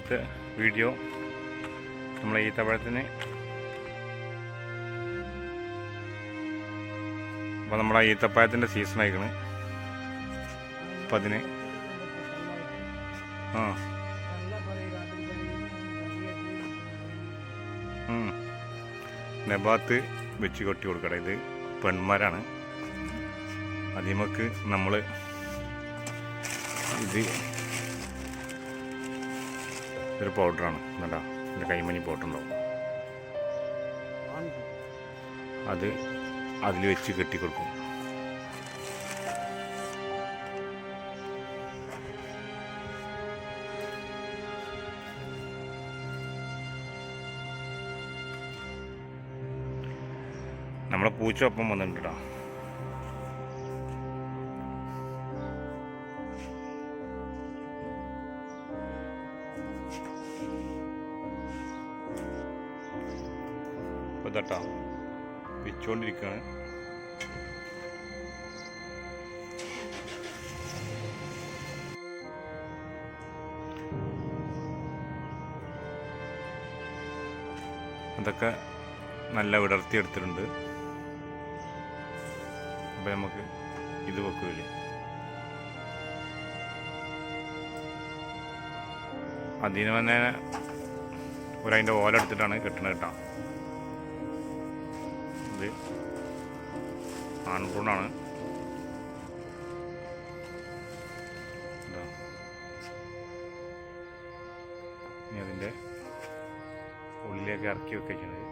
ഇന്നത്തെ വീഡിയോ നമ്മൾ ഈ തവഴത്തിന് അപ്പോൾ നമ്മുടെ ഈത്തപ്പായത്തിന്റെ സീസൺ ആയിക്കണ്. അപ്പം അതിന് ആ. നെബാത്ത് വെച്ച് കൊട്ടി കൊടുക്കട്ടെ ഇത് പെൺമാരാണ്. അതിമക്ക് നമ്മൾ ഇത് ഒരു പൗഡറാണ് നല്ല ഇതിന്റെ കൈമണി പൗഡറുണ്ടാവും അത് അതിൽ വെച്ച് കെട്ടിക്കൊടുക്കും. നമ്മളെ പൂച്ച ഒപ്പം ഇപ്പോൾ തട്ടാ വെച്ചുകൊണ്ടിരിക്കുകയാണ് അതൊക്കെ നല്ല വിടർത്തി എടുത്തിട്ടുണ്ട്. അപ്പം നമുക്ക് ഇത് വെക്കൂലേ അതിന് തന്നെ അതിന്റെ ഓല എടുത്തിട്ടാണ് കെട്ടണത് കേട്ടോ. ഇത് ആൺകുണ്ണാണ് അതിന്റെ ഉള്ളിലേക്ക് ഇറക്കി വെക്കുന്നത്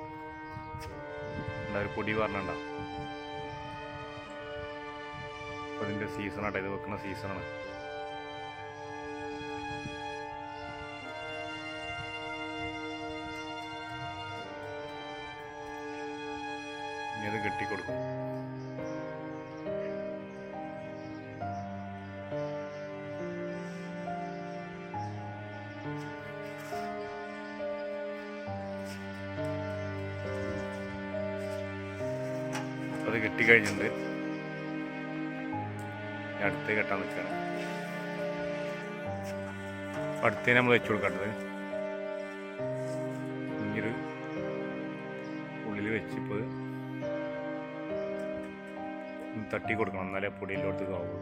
ഒരു പൊടി പറഞ്ഞണ്ട അപ്പോൾ ഇതിന്റെ സീസണാട്ടെ ഇത് വെക്കുന്ന സീസണാണ് ഇനി അത് കെട്ടിക്കൊടുക്കും. അത് കെട്ടിക്കഴിഞ്ഞിട്ടുണ്ട് അടുത്ത് കെട്ടാൻ നിൽക്കുകയാണ്. അടുത്തേ നമ്മൾ വെച്ചു കൊടുക്കേണ്ടത് ഇങ്ങൊരു ഉള്ളിൽ വെച്ചിപ്പോൾ തട്ടി കൊടുക്കണം. എന്നാലേ പൊടിയിലോട്ട് ആവുള്ളൂ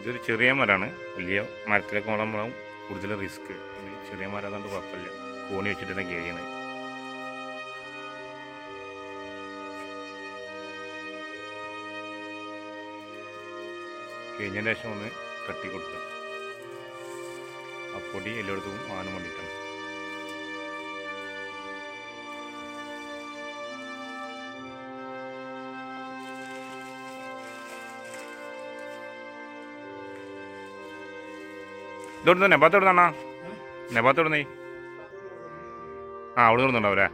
ഇതൊരു ചെറിയ മരമാണ് വലിയ മരത്തിലേക്ക് വളമ്പളം കൂടുതൽ റിസ്ക്. ചെറിയ മരം അതുകൊണ്ട് കുഴപ്പമില്ല. കോണി വെച്ചിട്ട് തന്നെ കയറിയാണ് കഴിഞ്ഞതിന് ശേഷം ഒന്ന് തട്ടി കൊടുക്കുക ആ പൊടി എല്ലായിടത്തും ആനും വേണ്ടിയിട്ടാണ്. ഇതോട് നെബാത്ത് നെബാത്തോടുന്നേ ആ അവിടെ നിന്നുണ്ടാവൂലേ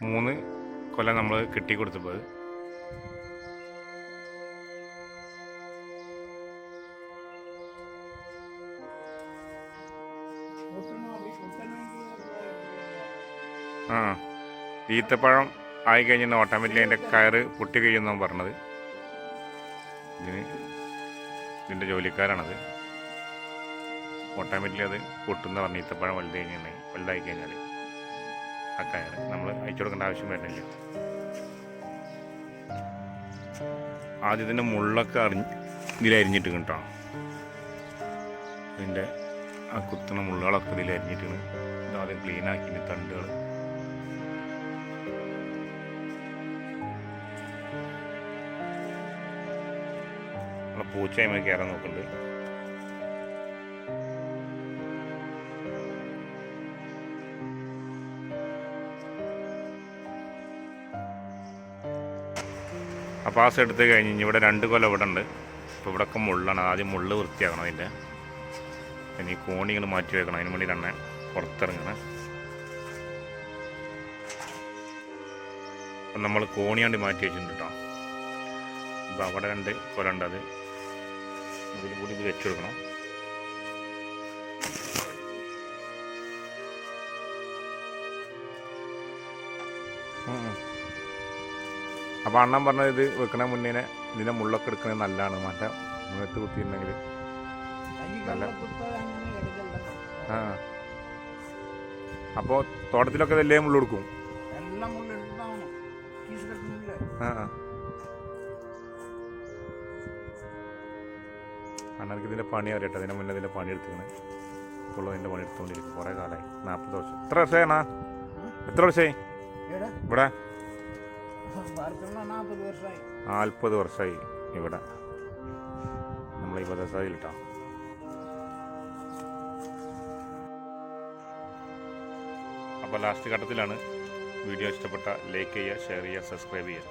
മൂന്ന് കൊല്ലം നമ്മൾ കെട്ടി കൊടുത്തപ്പോൾ ആ ഈത്തപ്പഴം ആയി കഴിഞ്ഞാൽ ഓട്ടോമാറ്റിക്കലി അതിന്റെ കയറ് പൊട്ടി കഴിയുമെന്നാണ് പറഞ്ഞത്. ഇതിന് ഇതിന്റെ ജോലിക്കാരാണത്. ഓട്ടോമാറ്റിക്കലി അത് പൊട്ടുന്ന പറഞ്ഞു ഈത്തപ്പഴം വലുത് കഴിഞ്ഞാൽ വലുതായി കഴിഞ്ഞാൽ ആ നമ്മൾ അയച്ചു കൊടുക്കേണ്ട ആവശ്യം വരുന്നില്ല. ആദ്യം ഇതിന്റെ മുള്ളൊക്കെ അറിഞ്ഞ് ഇതിൽ അരിഞ്ഞിട്ട് കേട്ടോ. ഇതിന്റെ ആ കുത്തണ മുള്ളുകളൊക്കെ ഇതിൽ അരിഞ്ഞിട്ട് ഇത് ആദ്യം ക്ലീൻ ആക്കി തണ്ടുകൾ. പൂച്ചയമ്മ കയറാൻ നോക്കുന്നുണ്ട്. പാസ് എടുത്ത് കഴിഞ്ഞ് ഇവിടെ രണ്ട് കൊല്ലം ഇവിടെ ഉണ്ട്. ഇപ്പോൾ ഇവിടെയൊക്കെ മുള്ളാണ്. ആദ്യം മുള്ള് വൃത്തിയാക്കണം അതിന്റെ ഇനി കോണികൾ മാറ്റി വെക്കണം. അതിന് വേണ്ടി തന്നെ പുറത്തിറങ്ങണം. അപ്പം നമ്മൾ കോണിയാണ്ട് മാറ്റി വെച്ചിട്ടുണ്ട് കേട്ടോ അപ്പോൾ അവിടെ രണ്ട് കൊല ഉണ്ട് അത്. അതിൽ കൂടി ഇത് വെച്ച് കൊടുക്കണം. അപ്പോൾ അണ്ണൻ പറഞ്ഞത് ഇത് വെക്കണ മുന്നേ ഇതിന്റെ മുള്ളൊക്കെ എടുക്കുന്നത് നല്ലതാണ്. മറ്റേ മുഖത്ത് കുത്തിയിട്ടുണ്ടെങ്കിൽ നല്ല- ആ. അപ്പോൾ തോട്ടത്തിലൊക്കെ ഇതല്ലേ മുള്ള കൊടുക്കും? ആ. അണ്ണനക്ക് ഇതിന്റെ പണി അറിയട്ടെ. അതിന്റെ മുന്നേ ഇതിന്റെ പണി എടുത്തിരിക്കണ്. ഇപ്പോൾ അതിന്റെ പണി എടുത്തുകൊണ്ടിരിക്കും കുറേ കാലമായി നാൽപ്പത് വർഷം. എത്ര വർഷമാണ് എത്ര വർഷമായി? ഇവിടെ? നാൽപ്പത് വർഷമായി ഇവിടെ. നമ്മൾ ഈ പദസായിലിട്ടാ അപ്പോൾ ലാസ്റ്റ് ഘട്ടത്തിലാണ് വീഡിയോ ഇഷ്ടപ്പെട്ട ലൈക്ക് ചെയ്യുക ഷെയർ ചെയ്യുക സബ്സ്ക്രൈബ് ചെയ്യുക.